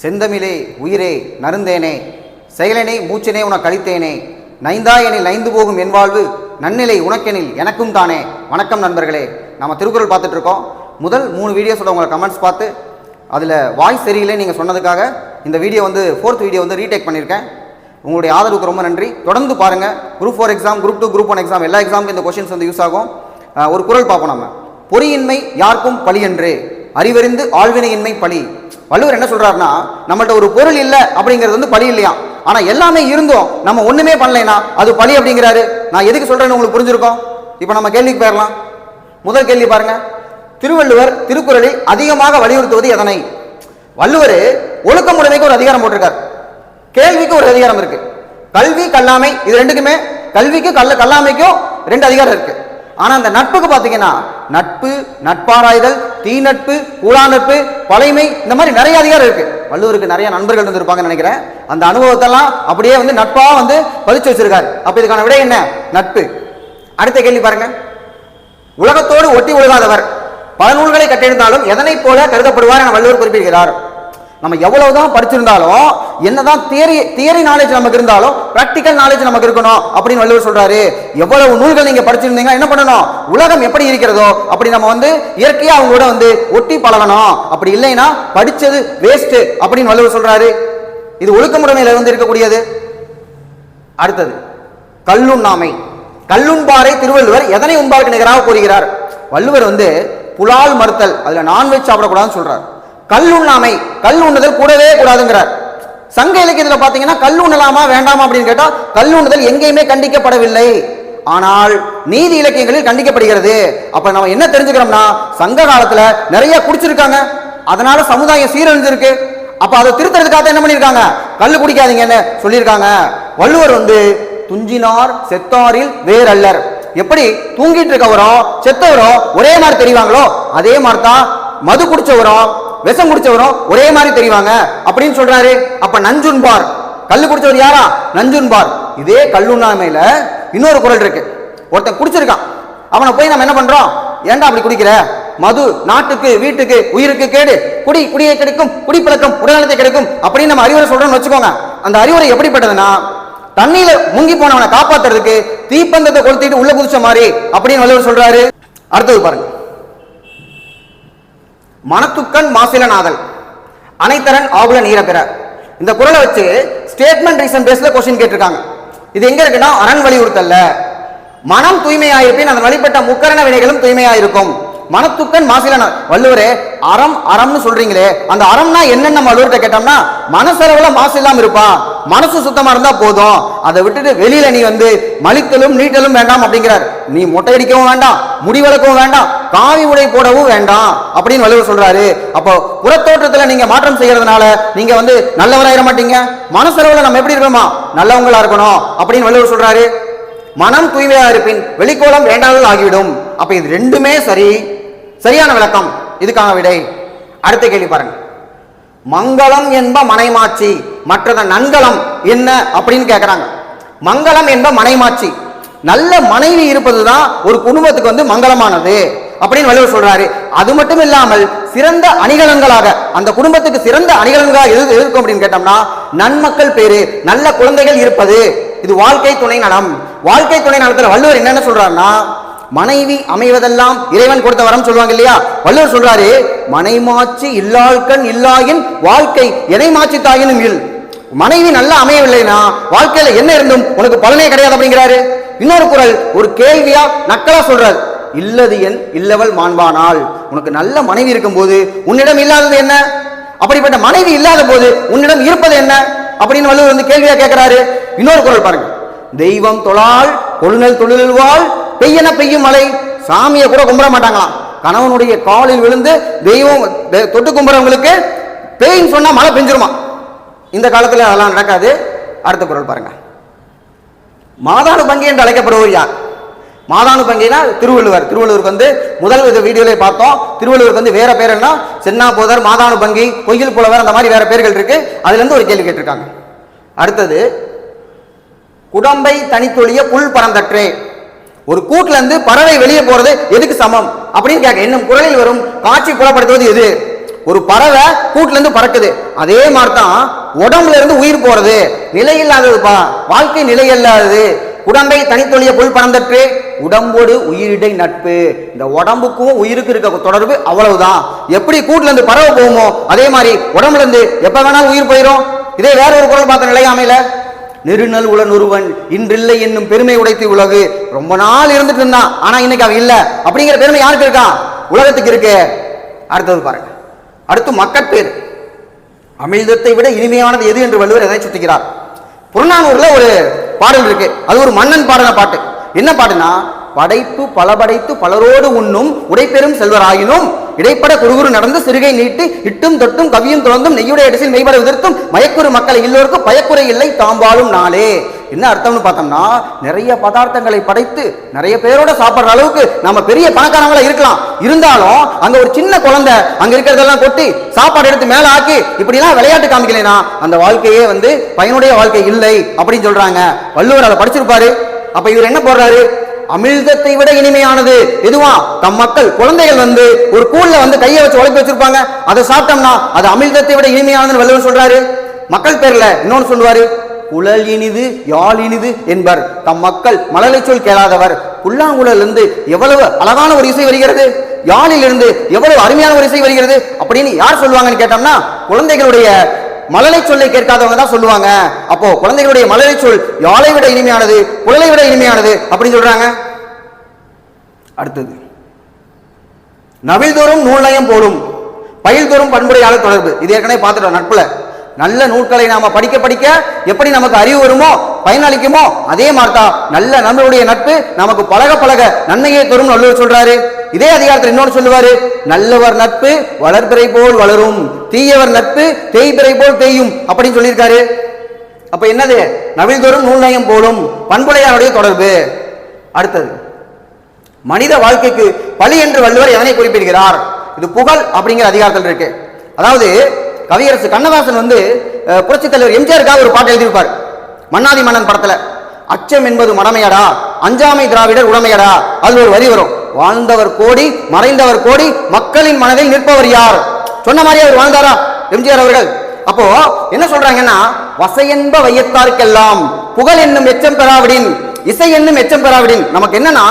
செந்தமிழே உயிரே நருந்தேனே செயலனே மூச்சனே உனக்கு அளித்தேனே. நைந்தாயனில் நைந்து போகும் என் வாழ்வு நன்னிலை உனக்கெனில் எனக்கும் தானே. வணக்கம் நண்பர்களே நம்ம திருக்குறள் பார்த்துட்டு இருக்கோம் முதல் மூணு வீடியோஸோட உங்களை கமெண்ட்ஸ் பார்த்து அதில் வாய்ஸ் சரியில்லை நீங்கள் சொன்னதுக்காக இந்த வீடியோ வந்து ஃபோர்த் வீடியோ வந்து ரீடேக் பண்ணியிருக்கேன். உங்களுடைய ஆதரவுக்கு ரொம்ப நன்றி. தொடர்ந்து பாருங்கள் group four exam group two group one exam எல்லா எக்ஸாமுக்கும் இந்த கொஷின்ஸ் வந்து யூஸ் ஆகும். ஒரு குறள் பார்ப்போம் நம்ம. பொறியின்மை யாருக்கும் பழியன்று. அறிவறிந்து ஆழ்வினையின்மை பழி. வள்ளுவர் என்ன சொல்றாருன்னா நம்மள்ட்ட ஒரு பொருள் இல்லை அப்படிங்கிறது வந்து பழி இல்லையா? ஆனா எல்லாமே இருந்தோம். நம்ம ஒண்ணுமே பண்ணலைனா அது பழி அப்படிங்கிறாரு. நான் எதுக்கு சொல்றேன்னு உங்களுக்கு புரிஞ்சிருக்கோம் இப்போ நம்ம கேள்விக்கு போயிடலாம் முதல் கேள்வி பாருங்க. திருவள்ளுவர் திருக்குறளில் அதிகமாக வலியுறுத்துவது எதனை? வள்ளுவர் ஒழுக்கமுடைமைக்கு ஒரு அதிகாரம் போட்டிருக்கார். கேள்விக்கு ஒரு அதிகாரம் இருக்கு. கல்வி கல்லாமை இது ரெண்டுக்குமே கல்விக்கு கல்ல கல்லாமைக்கும் ரெண்டு அதிகாரம் இருக்குது ஆனால் அந்த நட்புக்கு பார்த்தீங்கன்னா நட்பு நட்பாராய்தல் தீ நட்பு கூழா நட்பு பழைமை இந்த மாதிரி நிறைய அதிகாரம் இருக்கு. வள்ளுவருக்கு நிறைய நண்பர்கள் இருந்திருப்பாங்கன்னு நினைக்கிறேன். அந்த அனுபவத்தெல்லாம் அப்படியே வந்து நட்பாக வந்து பதிச்சு வச்சிருக்காரு. அப்போ இதுக்கான விடை என்ன? நட்பு. அடுத்த கேள்வி பாருங்க. உலகத்தோடு ஒட்டி ஒழுகாதவர். பல நூல்களை கட்டியிருந்தாலும் எதனை போல கருதப்படுவார் என வள்ளுவர் குறிப்பிடுகிறார். நம்ம எவ்வளவுதான் படிச்சிருந்தாலும் என்னதான் தியரி தியரி நாலேஜ் நமக்கு இருந்தாலும் பிராக்டிக்கல் நாலேஜ் நமக்கு இருக்கணும் அப்படின்னு வள்ளுவர் சொல்றாரு. எவ்வளவு நூல்கள் நீங்க படிச்சிருந்தீங்க என்ன பண்ணணும்? உலகம் எப்படி இருக்கிறதோ அப்படி நம்ம வந்து இயற்கையா அவங்க கூட வந்து ஒட்டி பழகணும். அப்படி இல்லைன்னா படிச்சது வேஸ்ட் அப்படின்னு வள்ளுவர் சொல்றாரு. இது ஒழுக்கமுறைமையில வந்து இருக்கக்கூடியது. அடுத்தது கல்லுண்ணாமை கல்லுண்பாரை திருவள்ளுவர் எதனை உண்பாருக்கு நிகராக கூறுகிறார்? வள்ளுவர் வந்து புலால் மறுத்தல் அதுல நான்வெஜ் சாப்பிடக்கூடாதுன்னு சொல்றாரு. கல்லுண்ணாமை கல் உண்ணுதல் கூடவே கூடாதுங்கிறார். சங்க இலக்கியத்தில் பார்த்தீங்கன்னா கல் உண்ணலாமா வேண்டாமா அப்படின்னு கேட்டால் கல் உண்ணுதல் எங்கேயுமே கண்டிக்கப்படவில்லை. ஆனால் நீதி இலக்கியங்களில் கண்டிக்கப்படுகிறது. அப்ப நம்ம என்ன தெரிஞ்சுக்கிறோம்னா சங்க காலத்துல நிறைய குடிச்சிருக்காங்க. அதனால சமுதாயம் சீரழிஞ்சிருக்கு. அப்ப அதை திருத்துறதுக்காக என்ன பண்ணிருக்காங்க? கல் குடிக்காதீங்கன்னு சொல்லியிருக்காங்க. வள்ளுவர் வந்து துஞ்சினார் செத்தாரில் வேறல்லர். எப்படி? தூங்கிட்டு இருக்கவரும் செத்தவரும் ஒரே மாதிரி தெரிவாங்களோ அதே மாதிரி தான் மது குடிச்சவரும் விஷம் குடிச்சவரும் ஒரே மாதிரி தெரிவாங்க. அப்படின்னு சொல்றாரு. அப்ப நஞ்சுண்பார் கல்லு குடிச்சவர் யாரா? நஞ்சுண்பார் இதே கல்லுண்ணாமையில இன்னொரு குரல் இருக்கு. ஒருத்தன் குடிச்சிருக்கான். அவனை போய் நம்ம என்ன பண்றோம்? ஏன்டா அப்படி குடிக்கிற? மது நாட்டுக்கு வீட்டுக்கு உயிருக்கு கேடு. குடி குடியை கிடைக்கும் குடிப்பழக்கம் உடல்நலத்தை கிடைக்கும் அப்படின்னு நம்ம அறிவுரை சொல்றோம்னு வச்சுக்கோங்க. அந்த அறிவுரை எப்படிப்பட்டதுன்னா தண்ணியில முங்கி போனவனை காப்பாத்துறதுக்கு தீப்பந்தத்தை கொளுத்திட்டு உள்ள குதிச்ச மாதிரி அப்படின்னு வள்ளுவர் சொல்றாரு. அடுத்தது பாருங்க. மனத்துக்கண் மாசிலநாதல் அனைத்தரன் ஆகுல நீர பெற. இந்த குரலை வச்சு ஸ்டேட்மெண்ட் ரீசன் பேஸ்ல கொஸ்டின் கேட்டிருக்காங்க. இது எங்க இருக்குன்னா அரண் வலியுறுத்தல்ல. மனம் தூய்மையாயிருப்பின் அதன் வழிபட்ட முக்கரண வினைகளும் தூய்மையாயிருக்கும். மனத்துக்கன் மாசிலன வள்ளுவரே அறம் அறம்னு சொல்றீங்களே அந்த அறம்னா என்னென்ன வள்ளுவர்கிட்ட கேட்டோம்னா மனசளவுல மாசு இல்லாம இருப்பான் மனசு சுத்தமா இருந்தா போதும். அதை விட்டுட்டு வெளியில நீ வந்து மலித்தலும் நீட்டலும் வேண்டாம் அப்படிங்கிறார். நீ மொட்டையடிக்கவும் வேண்டாம் முடி வளர்க்கவும் வேண்டாம் காவி உடை போடவும் வேண்டாம் அப்படின்னு வள்ளுவர் சொல்றாரு. அப்போ புறத்தோற்றத்துல நீங்க மாற்றம் செய்யறதுனால நீங்க வந்து நல்லவராயிட மாட்டீங்க. மனசளவுல நம்ம எப்படி இருக்கணுமா? நல்லவங்களா இருக்கணும் அப்படின்னு வள்ளுவர் சொல்றாரு. மனம் தூய்மையா இருப்பின் வெளிக்கோளம் வேண்டாதது ஆகிவிடும். அப்ப இது ரெண்டுமே சரி. சரியான விளக்கம். இதுக்கான விடை. அடுத்த கேள்வி பாருங்க. மங்களம் என்ப மனைமாட்சி மற்றத நன்கலம் என்ன அப்படின்னு கேட்கிறாங்க மங்களம் என்ப மனைமாட்சி நல்ல மனைவி இருப்பது தான் ஒரு குடும்பத்துக்கு வந்து மங்களமானது. அப்படின்னு வள்ளுவர் சொல்றாரு. அது மட்டும் இல்லாமல் சிறந்த அணிகலன்களாக அந்த குடும்பத்துக்கு சிறந்த அணிகலன்களாக எது எது இருக்கும் அப்படின்னு கேட்டோம்னா நன்மக்கள் பேரு நல்ல குழந்தைகள் இருப்பது. இது வாழ்க்கை துணை நலம். வாழ்க்கை துணை நலத்துல வள்ளுவர் என்னென்ன சொல்றாருன்னா மனைவி அமைவதெல்லாம் இறைவன் கொடுத்த வரம் சொல்லுவாங்க இல்லையா? வள்ளுவர் சொல்றாரு மனைமாச்சு இல்லாள்கண் இல்லாயின் வாழ்க்கை எதை மாற்றி தாயினும் இல்? மனைவி நல்லா அமையவில்லைனா வாழ்க்கையில என்ன இருந்தும் உனக்கு பலனே கிடையாது அப்படிங்கிறாரு. இன்னொரு குரல் ஒரு கேள்வியா நக்கலா சொல்றாரு. இல்லது என் இல்லவள் மாண்பானால். உனக்கு நல்ல மனைவி இருக்கும் போது உன்னிடம் இல்லாதது என்ன? அப்படிப்பட்ட மனைவி இல்லாத போது உன்னிடம் இருப்பது என்ன? அப்படின்னு வள்ளுவர் வந்து கேள்வியா கேட்கிறாரு. இன்னொரு குரல் பாருங்க. தெய்வம் தொழால் கொழுநல் தொழில் வாழ் பெய்யன பெய்யும் மழை. சாமியை கூட கும்பிட மாட்டாங்களாம். கணவனுடைய காலில் விழுந்து தெய்வம் தொட்டு கும்பிடுறவங்களுக்கு பேயின்னு சொன்னா மழை பெஞ்சிருமா? இந்த காலத்துல அதெல்லாம் நடக்காது. அடுத்த குரல் பாருங்க. மாதானு பங்கி என்று அழைக்கப்படுவர் யார்? மாதானு பங்கினா திருவள்ளுவர். திருவள்ளுவருக்கு வந்து முதல் வித வீடியோல பார்த்தோம். திருவள்ளுவருக்கு வந்து வேற பேர் என்ன? சென்னா போதர் மாதானு பங்கி பொய்யில் புலவர் அந்த மாதிரி வேற பேர்கள் இருக்கு. அதுல இருந்து ஒரு கேள்வி கேட்டிருக்காங்க. அடுத்தது குடம்பை தனித்தொழிய புல் பறந்தற்றே. ஒரு கூட்டுல இருந்து பறவை வெளியே போறது எதுக்கு சமம்? அப்படின்னு கேட்க இன்னும் குரலில் வரும் காட்சி புலப்படுத்துவது எது? ஒரு பறவை கூட்டுல இருந்து பறக்குது. அதே மாதிரி தான் உடம்புல இருந்து உயிர் போறது. நிலை இல்லாததுப்பா. வாழ்க்கை நிலை இல்லாதது. உடம்பை தனித்தொழிய புல் பணந்தற்று உடம்போடு உயிரிடை நட்பு. இந்த உடம்புக்கும் உயிருக்கு இருக்க தொடர்பு அவ்வளவுதான். எப்படி கூட்டுல இருந்து பரவ போகுமோ அதே மாதிரி உடம்புல இருந்து எப்ப வேணாலும் உயிர் போயிடும் இதே வேற ஒரு குரல் பார்த்த நிலையாமையில நெருநல் உலன் ஒருவன் இன்றில்லை என்னும் பெருமை உடைத்து உலகு. ரொம்ப நாள் இருந்துட்டு இருந்தான். ஆனா இன்னைக்கு அவன் இல்லை. அப்படிங்கிற பெருமை யாருக்கு இருக்கான் உலகத்துக்கு இருக்கு. அடுத்தது பாருங்க. அடுத்து மக்கட்பேர் அமிழ்தத்தை விட இனிமையானது எது என்று வள்ளுவர் எதை சுட்டுகிறார்? புறநானூரில் ஒரு பாடல் இருக்கு. அது ஒரு மன்னன் பாடின பாட்டு. என்ன பாட்டுனா படைப்பு பல படைத்து பலரோடு உண்ணும் உடைப்பெரும் செல்வராயினும் இடைப்பட குறுகுறு நடந்து சிறுகை நீட்டு இட்டும் தொட்டும் கவியும் துறந்தும் நெய்யுடைய அடிசில் மெய்பட உதிர்த்தும் மயக்குறு மக்கள் எல்லோருக்கும் பயக்குறை இல்லை தாம்பாலும் நாளே. என்ன அர்த்தம்னு பார்த்தோம்னா நிறைய பதார்த்தங்களை படைத்து நிறைய பேரோட சாப்பிட்ற அளவுக்கு நம்ம பெரிய பணக்காரங்களா இருக்கலாம். இருந்தாலும் அங்க ஒரு சின்ன குழந்தை அங்க இருக்கிறதெல்லாம் கொட்டி சாப்பாடு எடுத்து மேல ஆக்கி இப்படிலாம் விளையாட்டு காமிக்கலைனா அந்த வாழ்க்கையே வந்து பையனுடைய வாழ்க்கை இல்லை அப்படின்னு சொல்றாங்க. வள்ளுவர் அதை படிச்சிருப்பாரு. அப்ப இவர் என்ன போடுறாரு? அமிழ்தத்தை விட இனிமையானது எதுவா? தம் மக்கள் குழந்தைகள் வந்து ஒரு கூழ்ல வந்து கையை வச்சு உழைப்பு வச்சிருப்பாங்க. அதை சாப்பிட்டோம்னா அது அமிழ்தத்தை விட இனிமையானதுன்னு வள்ளுவர் சொல்றாரு. மக்கள் பேர்ல இன்னொன்னு சொல்லுவாரு. குழல் இனிது யாழ் இனிது என்பர். தம் மக்கள் மலலை சொல் கேளாதவர். புல்லாங்குழலிருந்து எவ்வளவு அழகான ஒரு இசை வருகிறது? யாழிலிருந்து எவ்வளவு அருமையான ஒரு இசை வருகிறது? அப்படின்னு யார் சொல்லுவாங்கன்னு கேட்டோம்னா குழந்தைகளுடைய மழலை சொல்லை கேட்காதவங்க தான் சொல்லுவாங்க. அப்போ குழந்தைகளுடைய மழலை சொல் யாழை விட இனிமையானது குழலை விட இனிமையானது அப்படின்னு சொல்றாங்க. அடுத்தது. நவில்தோறும் நூல்நயம் போடும் பயில்தோறும் பண்புடையாளர் தொடர்பு. இது ஏற்கனவே பார்த்துட்டோம் நட்புல. நல்ல நூல்களை நாம படிக்க படிக்க எப்படி நமக்கு அறிவு வருமோ பயனளிக்குமோ அதே மாதிரி தான் நல்ல நண்பருடைய நட்பு நமக்கு பழக பழக நன்மையை தரும் நல்லவர் சொல்றாரு. இதே அதிகாரத்தில் இன்னொன்று சொல்லுவாரு நல்லவர் நட்பு வளர்பிறை போல் வளரும் தீயவர் நட்பு தேய்பிறை போல் தேயும் அப்படின்னு சொல்லியிருக்காரு. அப்ப என்னது? நவில்தோறும் நூல்நயம் போலும் பண்புடையாருடைய தொடர்பு. அடுத்தது மனித வாழ்க்கைக்கு பழி என்று வள்ளுவர் எதனை குறிப்பிடுகிறார்? இது புகழ் அப்படிங்கிற அதிகாரத்தில் இருக்கு. அதாவது கவியரசு கண்ணதாசன் வந்து புரட்சித் தலைவர் எம்ஜிஆருக்காக ஒரு பாட்டு எழுதியிருப்பார். மன்னாதி மன்னன் படத்துல அச்சம் என்பது மடமையடா அஞ்சாமை திராவிடர் உடமையடா அது ஒரு வரி வரும். வாழ்ந்தவர் கோடி மறைந்தவர் கோடி மக்களின் மனதில் நிற்பவர் யார்? சொன்ன மாதிரி அவர் வாழ்ந்தாரா எம்ஜிஆர் அவர்கள்? அப்போ என்ன சொல்றாங்கன்னா வசையென்ப வையத்தாருக்கெல்லாம் புகழ் என்னும் எச்சம் பெறாவிடின் இசை என்னும் எச்சம் பெறாவிடின் நமக்கு என்னன்னா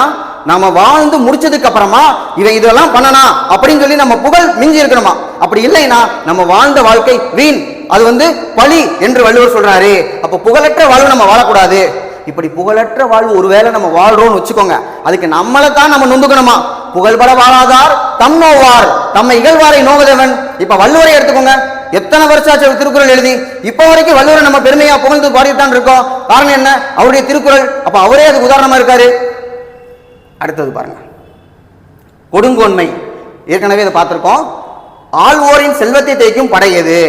நாம வாழ்ந்து முடிச்சதுக்கு அப்புறமா இவன் இதெல்லாம் பண்ணனா அப்படின்னு சொல்லி நம்ம புகழ் மிஞ்சி இருக்கணுமா? அப்படி இல்லைன்னா நம்ம வாழ்ந்த வாழ்க்கை வீண். அது வந்து பழி என்று வள்ளுவர் சொல்றாரு. அப்ப புகழற்ற வாழ்வு நம்ம வாழக்கூடாது. இப்படி புகழற்ற வாழ்வு ஒருவேளை நம்ம வாழ்றோம்னு வச்சுக்கோங்க. அதுக்கு நம்மளை தான் நம்ம நொந்துக்கணுமா? புகழ்பட வாழாதார் தம் நோவார். தம்மை இகழ்வாரை நோவதவன் இப்ப வள்ளுவரை எடுத்துக்கோங்க. எத்தனை வருஷம் ஆச்சு திருக்குறள் எழுதி? இப்போ வரைக்கும் வள்ளுவரை நம்ம பெருமையா புகழ்ந்து பாடித்தான் இருக்கோம். காரணம் என்ன? அவருடைய திருக்குறள். அப்ப அவரே அதுக்கு உதாரணமா இருக்காரு. அடுத்தது பாருங்க. கொடுங்கோன்மை. ஏற்கனவே இதை பார்த்துருக்கோம். ஆழ்வோரின் செல்வத்தை தேய்க்கும் படை எது?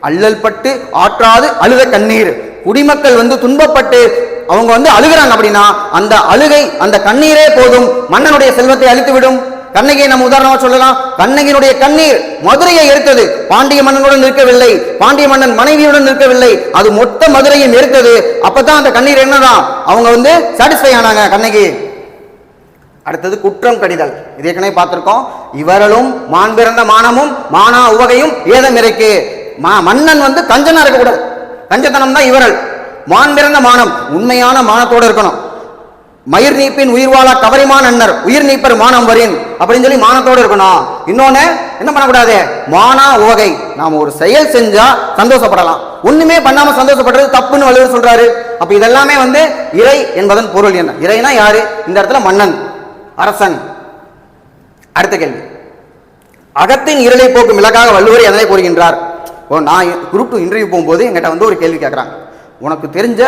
அல்லல் பட்டு ஆற்றாது அழுத கண்ணீர். குடிமக்கள் வந்து துன்பப்பட்டு அவங்க வந்து அழுகிறாங்க அப்படின்னா அந்த அழுகை அந்த கண்ணீரே போதும். மன்னனுடைய செல்வத்தை அழித்து விடும் கண்ணகியை நம்ம உதாரணமாக சொல்லலாம். கண்ணகியினுடைய கண்ணீர் மதுரையை எடுத்தது பாண்டிய மன்னனுடன் நிற்கவில்லை. பாண்டிய மன்னன் மனைவியுடன் நிற்கவில்லை. அது மொத்த மதுரையும் எடுத்தது அப்பதான் அந்த கண்ணீர் என்னதான்? அவங்க வந்து சாட்டிஸ்ஃபை ஆனாங்க கண்ணகி. அடுத்தது குற்றம் கடிதல். இது ஏற்கனவே பார்த்துருக்கோம். இவரலும் மான் பிறந்த மானமும் மானா உவகையும் ஏதம் இருக்கு மா- மன்னன் வந்து கஞ்சனா இருக்கக்கூடாது. கஞ்சத்தனம் தான் இவரல் மான் பிறந்த மானம் உண்மையான மானத்தோட இருக்கணும். மயிர் நீப்பின் உயிர் வாழ கவரிமான் அன்னர் உயிர் நீப்பர் மானம் வரின் அப்படின்னு சொல்லி மானத்தோட இருக்கணும். இன்னொன்னு என்ன பண்ணக்கூடாது? மானா உவகை. நாம் ஒரு செயல் செஞ்சா சந்தோஷப்படலாம். ஒண்ணுமே பண்ணாம சந்தோஷப்படுறது தப்புன்னு வலுவர் சொல்றாரு. அப்ப இதெல்லாமே வந்து இறை என்பதன் பொருள் என்ன? இறைனா யாரு? இந்த இடத்துல மன்னன். அரசன் அடுத்த கேள்வி. அகத்தின் இருளை போக்கும் இலக்காக வள்ளுவர் எதனை கூறுகின்றார். ஓ நான் குரூப் டூ இன்டர்வியூ போகும்போது எங்கிட்ட வந்து ஒரு கேள்வி கேட்குறாங்க. உனக்கு தெரிஞ்ச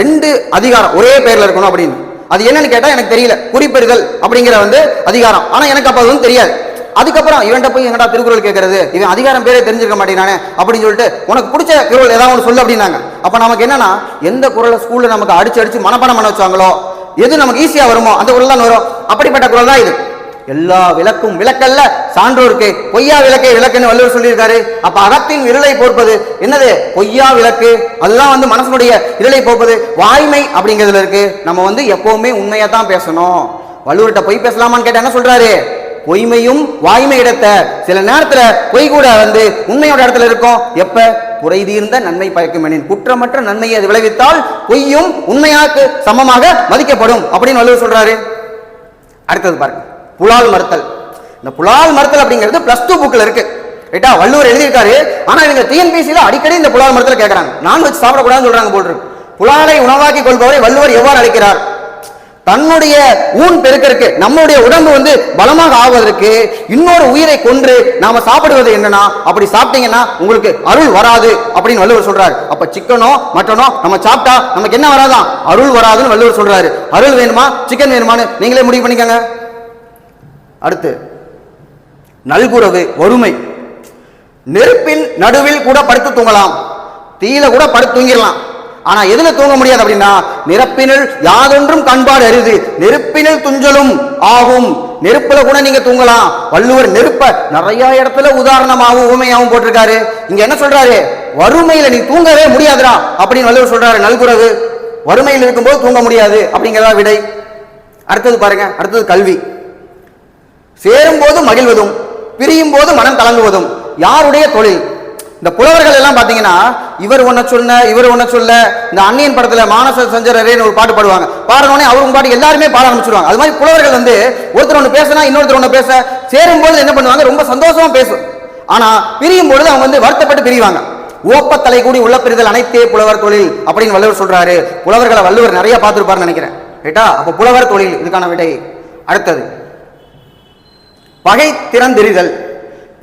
ரெண்டு அதிகாரம் ஒரே பேரில் இருக்கணும் அப்படின்னு. அது என்னன்னு கேட்டால் எனக்கு தெரியல. குறிப்பெறுதல் அப்படிங்கிற வந்து அதிகாரம். ஆனால் எனக்கு அப்போ அதுவும் தெரியாது. அதுக்கப்புறம் இவன்ட்ட போய் எங்கடா திருக்குறள் கேட்கறது? இவன் அதிகாரம் பேரே தெரிஞ்சிருக்க மாட்டேங்கிறானே அப்படின்னு சொல்லிட்டு உனக்கு பிடிச்ச குரல் ஏதாவது ஒன்று சொல்லு அப்படின்னாங்க. அப்போ நமக்கு என்னன்னா எந்த குரலை ஸ்கூலில் நமக்கு அடிச்சு அடிச்சு மனப்பாடம் பண்ண வச்சாங்களோ எது நமக்கு ஈஸியா வருமோ அந்த குரல் தான் வரும். அப்படிப்பட்ட குரல் தான் இது. எல்லா விளக்கும் விளக்கல்ல சான்றோருக்கு பொய்யா விளக்கே விளக்குன்னு வள்ளுவர் சொல்லியிருக்காரு. அப்ப அகத்தின் இருளை போர்ப்பது என்னது? பொய்யா விளக்கு. அதுதான் வந்து மனசனுடைய இருளை போர்ப்பது. வாய்மை அப்படிங்கிறதுல இருக்கு. நம்ம வந்து எப்பவுமே உண்மையா தான் பேசணும். வள்ளுவர்கிட்ட பொய் பேசலாமான்னு கேட்டா என்ன சொல்றாரு? பொய்மையும் வாய்மை இடத்த சில நேரத்துல பொய் கூட வந்து உண்மையோட இடத்துல இருக்கும். எப்ப? குறை தீர்ந்த நன்மை பயக்கும் எனின். குற்றமற்ற நன்மையை அது விளைவித்தால் பொய்யும் உண்மையாக்கு சமமாக மதிக்கப்படும் அப்படின்னு வள்ளுவர் சொல்றாரு. அடுத்தது பாருங்க. புலால் மறுத்தல். இந்த புலால் மறுத்தல் அப்படிங்கிறது பிளஸ் டூ புக்ல இருக்கு. ரைட்டா வள்ளுவர் எழுதியிருக்காரு. ஆனா இவங்க டிஎன்பிசியில அடிக்கடி இந்த புலால் மறுத்தல் கேட்கறாங்க வச்சு சாப்பிடக்கூடாதுன்னு சொல்றாங்க போல் புலாலை உணவாக்கி கொள்பவரை வள்ளுவர் எவ்வாறு அழைக்கிறார்? தன்னுடைய ஊன் பெருக்கிறதுக்கு நம்மளுடைய உடம்பு வந்து பலமாக ஆவதற்கு இன்னொரு உயிரை கொன்று நாம சாப்பிடுவது என்னன்னா அப்படி சாப்பிட்டீங்கன்னா உங்களுக்கு அருள் வராது அப்படின்னு வள்ளுவர் சொல்றாரு. அப்ப சிக்கனோ மட்டனோ நம்ம சாப்பிட்டா நமக்கு என்ன வராதான் அருள் வராதுன்னு வள்ளுவர் சொல்றாரு. அருள் வேணுமா? சிக்கன் வேணுமான்னு நீங்களே முடிவு பண்ணிக்கங்க. அடுத்து நல்குறவு வறுமை. நெருப்பின் நடுவில் கூட படுத்து தூங்கலாம். தீயில கூட படுத்து தூங்கிடலாம். ஆனா எதுல தூங்க முடியாது அப்படின்னா நிரப்பினில் யாதொன்றும் கண்பாடு அரிது. நெருப்பினில் துஞ்சலும் ஆகும். நெருப்புல கூட நீங்க தூங்கலாம். வள்ளுவர் நெருப்ப நிறைய இடத்துல உதாரணமாகவும் ஊமையாகவும் போட்டிருக்காரு. இங்க என்ன சொல்றாரு? வறுமையில நீ தூங்கவே முடியாதுடா அப்படின்னு வள்ளுவர் சொல்றாரு நல்குறவு வறுமையில் இருக்கும்போது தூங்க முடியாது அப்படிங்கிறதா விடை. அடுத்தது பாருங்க அடுத்தது கல்வி. சேரும்போது மகிழ்வதும் பிரியும் போது மனம் கலங்குவதும் யாருடைய தொழில்? இந்த புலவர்கள் எல்லாம் பார்த்தீங்கன்னா இவர் ஒன்ன சொன்ன இவர் ஒன்ன சொல்ல இந்த அன்னியின் படத்தில் மானச சஞ்சரேன்னு ஒரு பாட்டு பாடுவாங்க. பாடுறோடனே அவங்க பாட்டு எல்லாருமே பாட ஆரம்பிச்சிருவாங்க. அது மாதிரி புலவர்கள் வந்து ஒருத்தர் ஒன்று பேசினா இன்னொருத்தர் ஒன்று பேச சேரும்போது என்ன பண்ணுவாங்க? ரொம்ப சந்தோஷமாக பேசும். ஆனால் பிரியும் பொழுது அவங்க வந்து வருத்தப்பட்டு பிரிவாங்க. ஓப்பத்தலை கூடி உள்ள பிரிதல் அனைத்தே புலவர் தொழில் அப்படின்னு வள்ளுவர் சொல்கிறாரு புலவர்களை வள்ளுவர் நிறைய பார்த்துருப்பாருன்னு நினைக்கிறேன். ரைட்டா? அப்போ புலவர் தொழில் இதுக்கான விடை. அடுத்தது. பகை திறந்திரிதல்.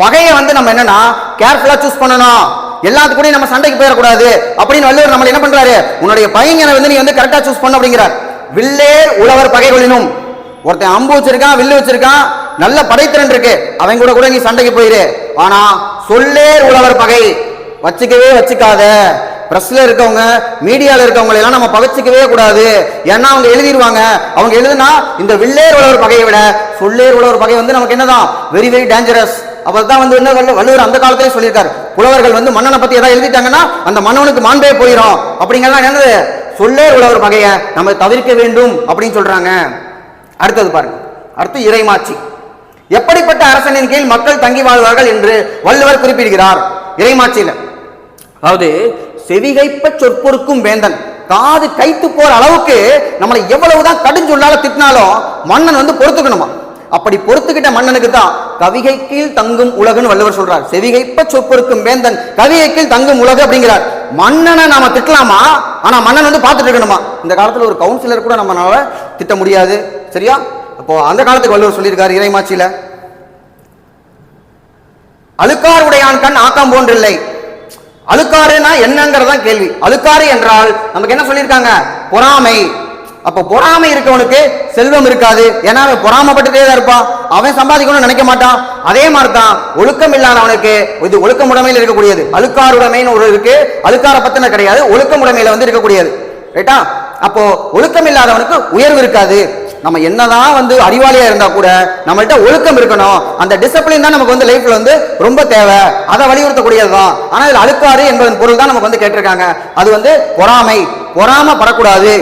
பகையை வந்து நம்ம என்னன்னா கேர்ஃபுல்லா சூஸ் பண்ணணும். எல்லாத்துக்கும் கூட நம்ம சண்டைக்கு போயிடக்கூடாது. அப்படின்னு வள்ளுவர் நம்மளை என்ன பண்றாரு? உன்னுடைய பையனை வந்து நீ வந்து கரெக்டா சூஸ் பண்ண அப்படிங்கிறார். வில்லேர் உழவர் பகைகளினும். ஒருத்தன் அம்பு வச்சிருக்கான் வில்லு வச்சிருக்கான் நல்ல படைத்திறன் இருக்கு. அவன் கூட கூட நீ சண்டைக்கு போயிரு. ஆனா சொல்லேர் உழவர் பகை. வச்சுக்கவே வச்சுக்காத. பிரஸ்ல இருக்கவங்க மீடியால இருக்கவங்க எல்லாம் நம்ம பகச்சிக்கவே கூடாது. ஏன்னா அவங்க எழுதிடுவாங்க அவங்க எழுதுனா இந்த வில்லேர் உழவர் பகையை விட சொல்லேர் உழவர் பகை வந்து நமக்கு என்னதான்? வெரி வெரி டேஞ்சரஸ் அப்பதான் வந்து என்ன வள்ளுவர் அந்த காலத்திலே சொல்லியிருக்காரு. புலவர்கள் வந்து மன்னனை பத்தி ஏதாவது எழுதிட்டாங்கன்னா அந்த மன்னனுக்கு மாண்பே போயிடும் அப்படிங்கிறதா என்னது? சொல்லே உழவர் பகையை. நம்ம தவிர்க்க வேண்டும் அப்படின்னு சொல்றாங்க. அடுத்தது பாருங்க. அடுத்து இறைமாட்சி. எப்படிப்பட்ட அரசனின் கீழ் மக்கள் தங்கி வாழ்வார்கள் என்று வள்ளுவர் குறிப்பிடுகிறார். இறைமாட்சியில. அதாவது செவிகைப்ப சொற்பொருக்கும் வேந்தன். காது கைத்து போற அளவுக்கு நம்மளை எவ்வளவுதான் கடுஞ்சொல்லால திட்டினாலும் மன்னன் வந்து பொறுத்துக்கணுமா? அப்படி பொறுத்துக்கிட்ட மன்னனுக்கு தான் கவிகை கீழ் தங்கும் உலகுன்னு வள்ளுவர் சொல்றார். செவிகைப்ப சொற்பொருக்கும் வேந்தன் கவிகை கீழ் தங்கும் உலகு அப்படிங்கிறார். மன்னனை நாம திட்டலாமா? ஆனா மன்னன் வந்து பார்த்துட்டு இருக்கணுமா? இந்த காலத்துல ஒரு கவுன்சிலர் கூட நம்மளால திட்ட முடியாது. சரியா? அப்போ அந்த காலத்துக்கு வள்ளுவர் சொல்லியிருக்காரு இறைமாச்சியில. அழுக்கார் உடையான் கண் ஆக்கம் போன்றில்லை. அழுக்காறுனா என்னங்கிறதான் கேள்வி. அழுக்காறு என்றால் நமக்கு என்ன சொல்லியிருக்காங்க? பொறாமை. அப்போ பொறாமை இருக்கவனுக்கு செல்வம் இருக்காது. ஏன்னா அவன் பொறாமப்பட்டுட்டே தான் இருப்பான். அவன் சம்பாதிக்கணும்னு நினைக்க மாட்டான். அதே மாதிரி தான் ஒழுக்கம் இல்லாதவனுக்கு இது ஒழுக்கமுடைமையில் இருக்கக்கூடியது. அழுக்காருடைமைன்னு ஒரு இருக்கு. அழுக்கார பத்தின கிடையாது. ஒழுக்கம் ஒழுக்கமுடைமையில வந்து இருக்கக்கூடியது. ரைட்டா அப்போ ஒழுக்கம் இல்லாதவனுக்கு உயர்வு இருக்காது. நம்ம என்னதான் வந்து அறிவாளியா இருந்தா கூட நம்மள்ட்ட ஒழுக்கம் இருக்கணும். அந்த டிசிப்ளின் தான் நமக்கு வந்து லைஃப்ல வந்து ரொம்ப தேவை. அதை வலியுறுத்தக்கூடியது தான் ஆனா இதுல அழுக்காறு என்பதன் பொருள் தான் நமக்கு வந்து கேட்டிருக்காங்க. அது வந்து பொறாமை. பொறாம படக்கூடாது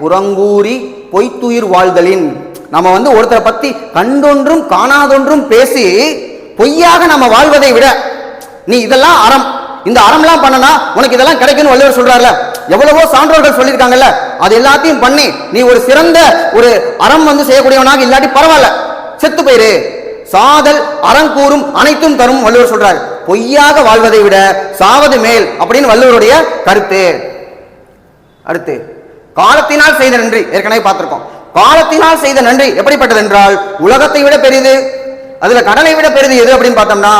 புறங்கூறி பொய்த்துயிர் வாழ்தலின். நம்ம வந்து ஒருத்தரை பத்தி கண்டொன்றும் காணாதொன்றும் பேசி பொய்யாக நம்ம வாழ்வதை விட நீ இதெல்லாம் அறம். இந்த அறம்லாம் பண்ணனா உனக்கு இதெல்லாம் கிடைக்கும்னு வள்ளுவர் சொல்றாருல. எவ்வளவோ சான்றோர்கள் சொல்லியிருக்காங்கல்ல. அது எல்லாத்தையும் பண்ணி நீ ஒரு சிறந்த ஒரு அறம் வந்து செய்யக்கூடியவனாக இல்லாட்டி பரவாயில்ல. செத்து போயிரு. சாதல் அறம் கூறும் அனைத்தும் தரும் வள்ளுவர் சொல்றாரு. பொய்யாக வாழ்வதை விட சாவது மேல் அப்படின்னு வள்ளுவருடைய கருத்து. அடுத்து காலத்தினால் செய்த நன்றி. ஏற்கனவே பார்த்திருக்கோம். காலத்தினால் செய்த நன்றி எப்படிப்பட்டது என்றால் உலகத்தை விட பெரிது அதுல கடலை விட பெரிது எது அப்படின்னு பார்த்தோம்னா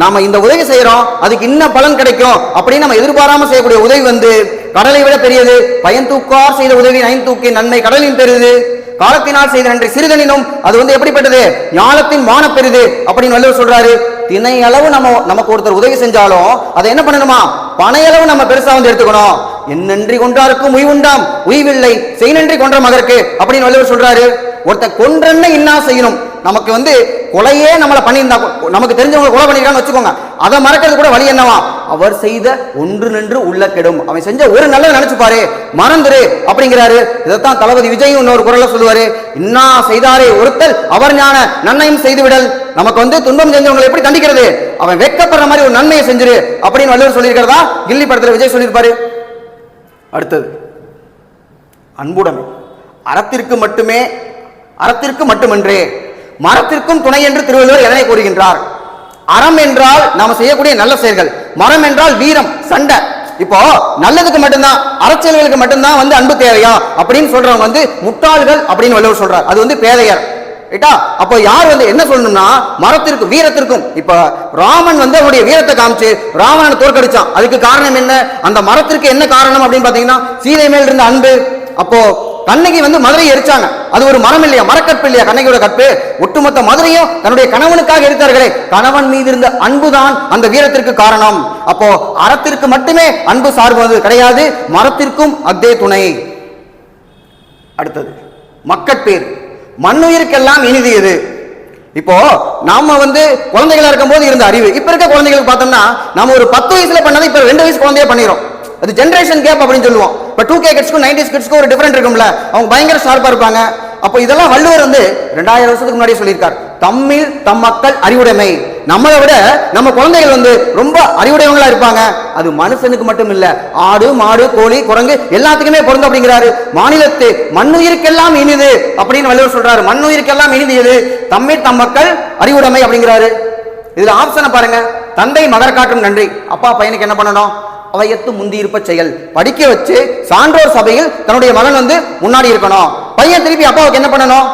நாம இந்த உதவி செய்யறோம் அதுக்கு இன்ன பலன் கிடைக்கும் அப்படின்னு நம்ம எதிர்பாராம செய்யக்கூடிய உதவி வந்து கடலை விட பெரியது பயன் தூக்கார் செய்த உதவி நயன் தூக்கி நன்மை கடலின் பெரிது காலத்தினால் செய்த நன்றி சிறிதனினும் அது வந்து எப்படிப்பட்டது? ஞானத்தின் மான பெரிது அப்படின்னு வள்ளுவர் சொல்றாரு. திணை அளவு நம்ம நமக்கு ஒருத்தர் உதவி செஞ்சாலும் அதை என்ன பண்ணணுமா? பனையளவு நம்ம பெருசா வந்து எடுத்துக்கணும். என்னன்றி கொன்றாருக்கும் உய்வுண்டாம் உய்வில்லை செய் நன்றி கொன்ற மகருக்கு அப்படின்னு வள்ளுவர் சொல்றாரு. ஒருத்தன் கொன்றன்னு இன்னா செய்யணும்? நமக்கு வந்து கொலையே நம்மளை பண்ணியிருந்தா நமக்கு தெரிஞ்சவங்க கொலை பண்ணிருக்கான்னு வச்சுக்கோங்க. அதை மறக்கிறது கூட வழி என்னவா? அவர் செய்த ஒன்று நின்று உள்ள கெடும். அவன் செஞ்ச ஒரு நல்லது நினைச்சு பாரு. மறந்துரு அப்படிங்கிறாரு. இதைத்தான் தளபதி விஜய் இன்னொரு குரல்ல சொல்லுவாரு. இன்னா செய்தாரே ஒருத்தல் அவர் ஞான நன்மையும் செய்து விடல் நமக்கு வந்து துன்பம் செஞ்சவங்களை எப்படி தண்டிக்கிறது? அவன் வெட்கப்படுற மாதிரி ஒரு நன்மையை செஞ்சிரு அப்படின்னு வள்ளுவர் சொல்லியிருக்கிறதா? கில்லி படத்துல விஜய் சொல்லியிருப்பாரு. அடுத்தது அன்புடைமை அறத்திற்கு மட்டுமே அறத்திற்கு மட்டுமன்றே மரத்திற்கும் துணை என்று திருவள்ளுவர் எதனை கூறுகின்றார்? அறம் என்றால் நாம் செய்யக்கூடிய நல்ல செயல்கள். மரம் என்றால் வீரம் சண்டை. இப்போ நல்லதுக்கு மட்டும்தான் அறச்செயல்களுக்கு மட்டும்தான் வந்து அன்பு தேவையா? அப்படின்னு சொல்றவங்க வந்து முட்டாள்கள் அப்படின்னு வள்ளுவர் சொல்றார். அது வந்து பேதையர். ரைட்டா? அப்போ யார் வந்து என்ன சொல்லணும்னா மரத்திற்கு வீரத்திற்கும் இப்ப ராமன் வந்து அவனுடைய வீரத்தை காமிச்சு ராவணனை தோற்கடிச்சான். அதுக்கு காரணம் என்ன? அந்த மரத்திற்கு என்ன காரணம் அப்படின்னு பார்த்தீங்கன்னா சீதை மேல் இருந்த அன்பு. அப்போ கண்ணகி வந்து மதுரை எரிச்சாங்க. அது ஒரு மரம் இல்லையா? மரக்கற்பு இல்லையா? கண்ணகியோட கற்பு. ஒட்டுமொத்த மதுரையும் தன்னுடைய கணவனுக்காக எரித்தார்களே. கணவன் மீது இருந்த அன்புதான் அந்த வீரத்திற்கு காரணம். அப்போ அறத்திற்கு மட்டுமே அன்பு சார்பது கிடையாது. மரத்திற்கும் அதே துணை. அடுத்தது மக்கட்பேர் மண்ணுயிருக்கெல்லாம் இனிது எது? இப்போ நாம வந்து குழந்தைகளா இருக்கும்போது இருந்த அறிவு. இப்ப இருக்க குழந்தைகளுக்கு பார்த்தோம்னா நம்ம ஒரு பத்து வயசுல பண்ணதை இப்ப ரெண்டு வயசு குழந்தைய பண்ணிடும் அது ஜென்ரேஷன் கேப் அப்படின்னு சொல்லுவோம். இப்போ டூ கே கிட்ஸ்க்கும் நைன்டிஸ் கிட்ஸ்க்கும் ஒரு டிஃபரெண்ட் இருக்கும்ல. அவங்க பயங்கர ஷார்ப்பா இருப்பாங்க. அப்போ இதெல்லாம் வள்ளுவர் வந்து ரெண்டாயிரம் வருஷத்துக்கு முன்னாடியே சொல்லியிருக்கார். தம்மில் தம் மக்கள் அறிவுடைமை. நம்மளை விட நம்ம குழந்தைகள் வந்து ரொம்ப அறிவுடையவங்களா இருப்பாங்க. அது மனுஷனுக்கு மட்டும் இல்ல ஆடு மாடு கோழி குரங்கு எல்லாத்துக்குமே பொருந்தும் அப்படிங்கிறாரு. மாநிலத்து மண்ணுயிருக்கெல்லாம் இனிது அப்படின்னு வள்ளுவர் சொல்றாரு. மண்ணுயிருக்கெல்லாம் இனிது எது? தம்மை தம் மக்கள் அறிவுடைமை அப்படிங்கிறாரு. இதுல ஆப்ஷனை பாருங்க. தந்தை மகர் காட்டும் நன்றி. அப்பா பையனுக்கு என்ன பண்ணணும்? அவையத்து முந்தி இருப்ப செயல். படிக்க வச்சு சான்றோர் சபையில் தன்னுடைய மகன் வந்து முன்னாடி இருக்கணும். பையன் திருப்பி அப்பாவுக்கு என்ன பண்ணணும்?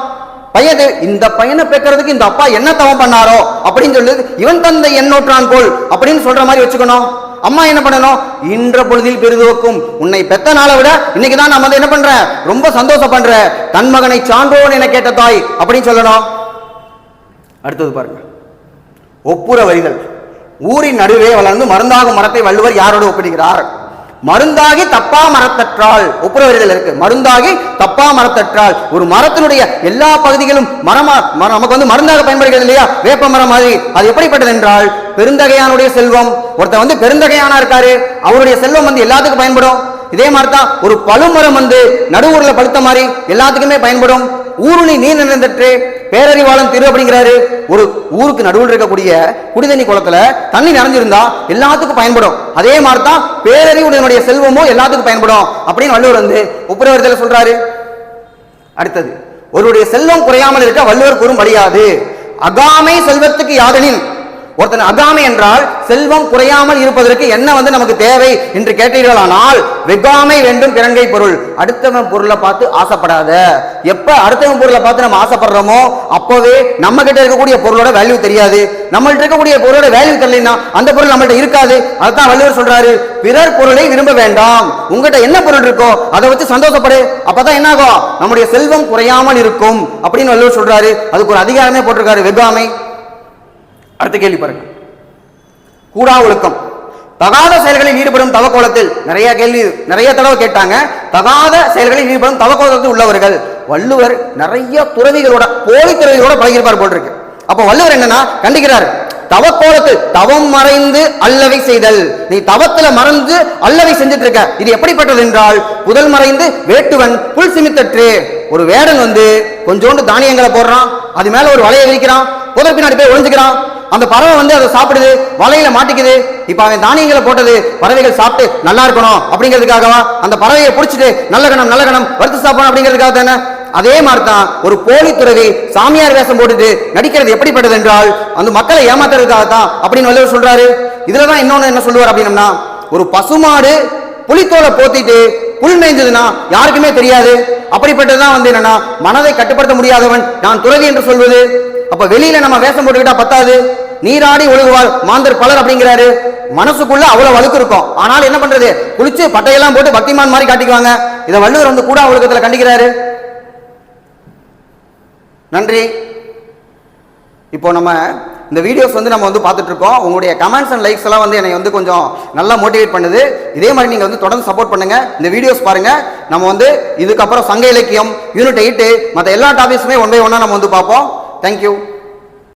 பையன் இந்த பையனை பெக்கிறதுக்கு இந்த அப்பா என்ன தவம் பண்ணாரோ அப்படின்னு சொல்லுது. இவன் தந்தை எண்ணூற்றான் போல் அப்படின்னு சொல்ற மாதிரி வச்சுக்கணும். அம்மா என்ன பண்ணணும்? இன்ற பொழுதில் பெரிதுவக்கும் உன்னை பெத்த நாளை விட இன்னைக்கு தான் நான் வந்து என்ன பண்ற ரொம்ப சந்தோஷப்படுற தன் மகனை சான்றோன் என கேட்ட தாய் அப்படின்னு சொல்லணும். அடுத்தது பாருங்க. ஒப்புர வரிகள் ஊரின் நடுவே வளர்ந்து மருந்தாகும் மரத்தை வள்ளுவர் யாரோடு ஒப்பிடுகிறார்? மருந்தாகி தப்பா மரத்தற்றால். ஒப்புரவரிதல் இருக்கு. மருந்தாகி தப்பா மரத்தற்றால். ஒரு மரத்தினுடைய எல்லா பகுதிகளும் மரமா மர- நமக்கு வந்து மருந்தாக பயன்படுகிறது இல்லையா? வேப்ப மரம் மாதிரி. அது எப்படிப்பட்டது என்றால் பெருந்தகையானுடைய செல்வம். ஒருத்தன் வந்து பெருந்தகையானா இருக்காரு. அவருடைய செல்வம் வந்து எல்லாத்துக்கும் பயன்படும். இதே மாதிரி தான் ஒரு பழுமரம் வந்து நடுவூர்ல பழுத்த மாதிரி எல்லாத்துக்குமே பயன்படும். ஊருணி நீர் நினைந்தற்று. பேரறிவாளன் திரு அப்படிங்கிறாரு. ஒரு ஊருக்கு நடுவில் இருக்கக்கூடிய குடிதண்ணி குளத்துல தண்ணி நிறைஞ்சிருந்தா எல்லாத்துக்கும் பயன்படும். அதே மாதிரி தான் பேரறிவுடைய செல்வமும் எல்லாத்துக்கும் பயன்படும். அப்படின்னு வள்ளுவர் வந்து ஒப்புரவரத்தில் சொல்றாரு. அடுத்தது ஒருவருடைய செல்வம் குறையாமல் இருக்க வள்ளுவர் கூறும் வழியாது அகாமை செல்வத்துக்கு யாதெனின் ஒருத்தன் அகாமை என்றால் செல்வம் குறையாமல் இருப்பதற்கு என்ன வந்து நமக்கு தேவை என்று கேட்டீர்களானால் வெகாமை வேண்டும் பிறங்கை பொருள். அடுத்தவன் பொருளை பார்த்து ஆசைப்படாத. எப்ப அடுத்தவன் பொருளை பார்த்து நம்ம ஆசைப்படுறோமோ அப்பவே நம்ம கிட்ட இருக்கக்கூடிய பொருளோட வேல்யூ தெரியாது. நம்மள்ட்ட இருக்கக்கூடிய பொருளோட வேல்யூ தெரியலனா அந்த பொருள் நம்மள்ட்ட இருக்காது. அதுதான் வள்ளுவர் சொல்றாரு. பிறர் பொருளை விரும்ப வேண்டாம். உங்ககிட்ட என்ன பொருள் இருக்கோ அதை வச்சு சந்தோஷப்படு. அப்பதான் என்ன ஆகும் நம்முடைய செல்வம் குறையாமல் இருக்கும். அப்படின்னு வள்ளுவர் சொல்றாரு. அதுக்கு ஒரு அதிகாரமே போட்டிருக்காரு. வெகாமை. அடுத்த கேள்வி பாருங்க. கூடா ஒழுக்கம். தகாத செயல்களில் ஈடுபடும் தவக்கோலத்தில் நிறைய கேள்வி நிறைய தடவை கேட்டாங்க. தகாத செயல்களில் ஈடுபடும் தவக்கோலத்தில் உள்ளவர்கள் வள்ளுவர் நிறைய துறவிகளோட போலி துறவிகளோட பழகிருப்பார் போல் இருக்கு அப்போ வள்ளுவர் என்னன்னா கண்டிக்கிறார் தவக்கோலத்தில் தவம் மறைந்து அல்லவை செய்தல். நீ தவத்துல மறந்து அல்லவை செஞ்சுட்டு இருக்க இது எப்படிப்பட்டது என்றால் புதல் மறைந்து வேட்டுவன் புல் சிமித்தற்று. ஒரு வேடன் வந்து கொஞ்சோண்டு தானியங்களை போடுறான் அது மேல ஒரு வலையை விரிக்கிறான் புதர் பின்னாடி போய் ஒழிஞ்சுக்கிறான் அந்த பறவை வந்து அதை சாப்பிடுது வலையில மாட்டிக்குது. இப்ப அவன் தானியங்களை போட்டது பறவைகள் சாப்பிட்டு நல்லா இருக்கணும் அப்படிங்கிறதுக்காகவா? அந்த பறவையை பிடிச்சிட்டு நல்ல கணம் நல்ல கணம் வறுத்து சாப்பிடணும் அப்படிங்கிறதுக்காக தானே? அதே மாதிரி தான் ஒரு போலி துறவி சாமியார் வேஷம் போட்டுட்டு நடிக்கிறது எப்படிப்பட்டது என்றால் அந்த மக்களை ஏமாத்துறதுக்காக தான் அப்படின்னு வள்ளுவர் சொல்றாரு. இதுல தான் இன்னொன்னு என்ன சொல்லுவார் அப்படின்னம்னா ஒரு பசுமாடு புலித்தோலை போத்திட்டு புல் மேய்ஞ்சதுன்னா யாருக்குமே தெரியாது. அப்படிப்பட்டதுதான் வந்து என்னன்னா மனதை கட்டுப்படுத்த முடியாதவன் நான் துறவி என்று சொல்வது. அப்ப வெளியில நம்ம வேஷம் போட்டுக்கிட்டா பத்தாது. நீராடி ஒழுகுவாள். மாந்தர் பலர் அப்படிங்கிறாரு. மனசுக்குள்ள அவ்வளவு வழுக்கு இருக்கும். ஆனால் என்ன பண்றது? குளிச்சு பட்டையெல்லாம் போட்டு பக்திமான் மாதிரி காட்டிக்குவாங்க. இதை வள்ளுவர் வந்து கூட ஒழுக்கத்துல கண்டிக்கிறாரு. நன்றி. இப்போ நம்ம இந்த வீடியோஸ் வந்து நம்ம வந்து பார்த்துட்டு இருக்கோம். உங்களுடைய கமெண்ட்ஸ் அண்ட் லைக்ஸ் எல்லாம் வந்து என்னை வந்து கொஞ்சம் நல்லா மோட்டிவேட் பண்ணுது. இதே மாதிரி நீங்கள் வந்து தொடர்ந்து சப்போர்ட் பண்ணுங்க. இந்த வீடியோஸ் பாருங்க. நம்ம வந்து இதுக்கப்புறம் சங்க இலக்கியம் யூனிட் எயிட்டு மற்ற எல்லா டாபிக்ஸுமே ஒன் பை ஒன்னாக நம்ம வந்து பார்ப்போம். Thank you.